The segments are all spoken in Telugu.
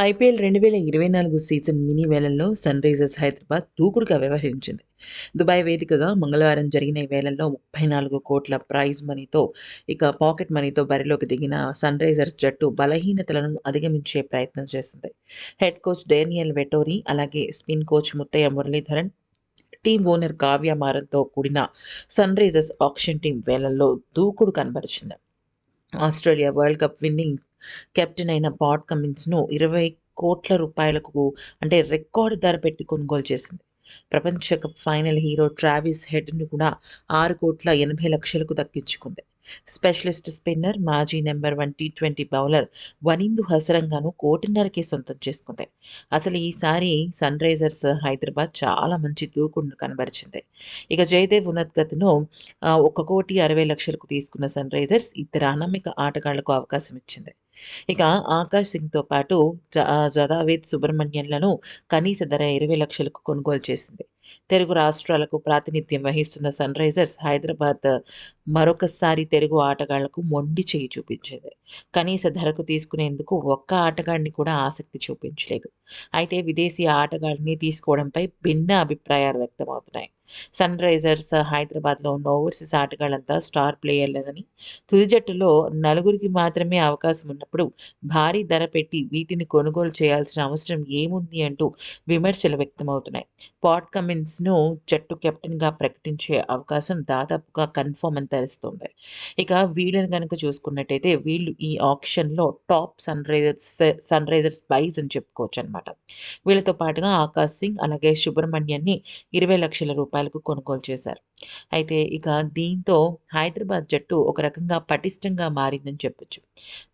ఐపీఎల్ రెండు వేల ఇరవై నాలుగు సీజన్ మినీ వేలంలో సన్ రైజర్స్ హైదరాబాద్ దూకుడుగా వ్యవహరించింది. దుబాయ్ వేదికగా మంగళవారం జరిగిన ఈ వేలంలో ముప్పై నాలుగు కోట్ల ప్రైజ్ మనీతో ఇక పాకెట్ మనీతో బరిలోకి దిగిన సన్ రైజర్స్ జట్టు బలహీనతలను అధిగమించే ప్రయత్నం చేసింది. హెడ్ కోచ్ డేనియల్ వెటోరీ అలాగే spin coach Muttiah Muralitharan team owner Kavya మారంతో కూడిన సన్ రైజర్స్ ఆక్షన్ టీం వేలంలో దూకుడు కనబరిచింది. Australia world cup winning captain అయిన పాట్ కమిన్స్ను ఇరవై కోట్ల రూపాయలకు అంటే రికార్డు ధర పెట్టి కొనుగోలు చేసింది. ప్రపంచ కప్ ఫైనల్ హీరో ట్రావిస్ హెడ్ను కూడా ఆరు కోట్ల ఎనభై లక్షలకు దక్కించుకుంది. స్పెషలిస్ట్ స్పిన్నర్ మాజీ number one T twenty bowler Wanindu హసరంగాను కోటిన్నరకే సొంతం చేసుకుంది. అసలు ఈసారి సన్ రైజర్స్ హైదరాబాద్ చాలా మంచి దూకుడును కనబరిచింది. ఇక జయదేవ్ ఉన్నద్గతిను ఒక కోటి అరవై లక్షలకు తీసుకున్న సన్ రైజర్స్ ఇద్దరు అనామిక ఆటగాళ్ళకు అవకాశం ఇచ్చింది. ఇక ఆకాష్ సింగ్తో పాటు జ జదావేద్ సుబ్రహ్మణ్యంలను కనీస ధర ఇరవై లక్షలకు కొనుగోలు చేసింది. తెలుగు రాష్ట్రాలకు ప్రాతినిధ్యం వహిస్తున్న సన్ రైజర్స్ హైదరాబాద్ మరొకసారి తెలుగు ఆటగాళ్ళకు మొండి చేయి చూపించింది. కనీస ధరకు తీసుకునేందుకు ఒక్క ఆటగాడిని కూడా ఆసక్తి చూపించలేదు. అయితే విదేశీ ఆటగాడిని తీసుకోవడంపై భిన్న అభిప్రాయాలు వ్యక్తమవుతున్నాయి. సన్ రైజర్స్ హైదరాబాద్లో ఉన్న ఓవర్సీస్ ఆటగాళ్ళంతా స్టార్ ప్లేయర్లని తుది జట్టులో నలుగురికి మాత్రమే అవకాశం ఉన్నప్పుడు భారీ ధర పెట్టి వీటిని కొనుగోలు చేయాల్సిన అవసరం ఏముంది అంటూ విమర్శలు వ్యక్తమవుతున్నాయి. పాట్ ను జట్టు కెప్టెన్గా ప్రకటించే అవకాశం దాదాపుగా కన్ఫర్మ్ అని తెలుస్తుంది. ఇక వీళ్ళని కనుక చూసుకున్నట్టయితే వీళ్ళు ఈ ఆప్షన్లో top Sunrisers Sunrisers buys అని చెప్పుకోవచ్చు అనమాట వీళ్ళతో పాటుగా ఆకాష్ సింగ్ అలాగే సుబ్రహ్మణ్యాన్ని ఇరవై లక్షల రూపాయలకు కొనుగోలు చేశారు. అయితే ఇక దీంతో హైదరాబాద్ జట్టు ఒక రకంగా పటిష్టంగా మారిందని చెప్పొచ్చు.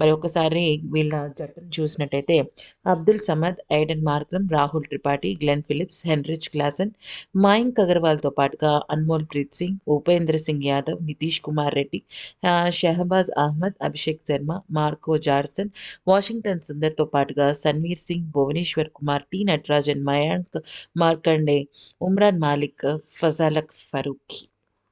మరి ఒకసారి వీళ్ళ జట్టును చూసినట్టయితే Abdul Samad Aiden Markram Rahul Tripathi Glenn Phillips Heinrich Klaasen Mayank అగర్వాల్తో పాటుగా అన్మోల్ ప్రీత్ సింగ్ ఉపేంద్ర సింగ్ యాదవ్ నితీష్ కుమార్ రెడ్డి షెహబాజ్ షహబాజ్ అహ్మద్ అభిషేక్ శర్మ మార్కో జార్సన్ వాషింగ్టన్ సుందర్తో పాటుగా సన్వీర్ సింగ్ భువనేశ్వర్ కుమార్ టి నటరాజన్ మయాంక్ మార్కండే ఉమ్రాన్ మాలిక్ ఫజాలక్ ఫరూక్.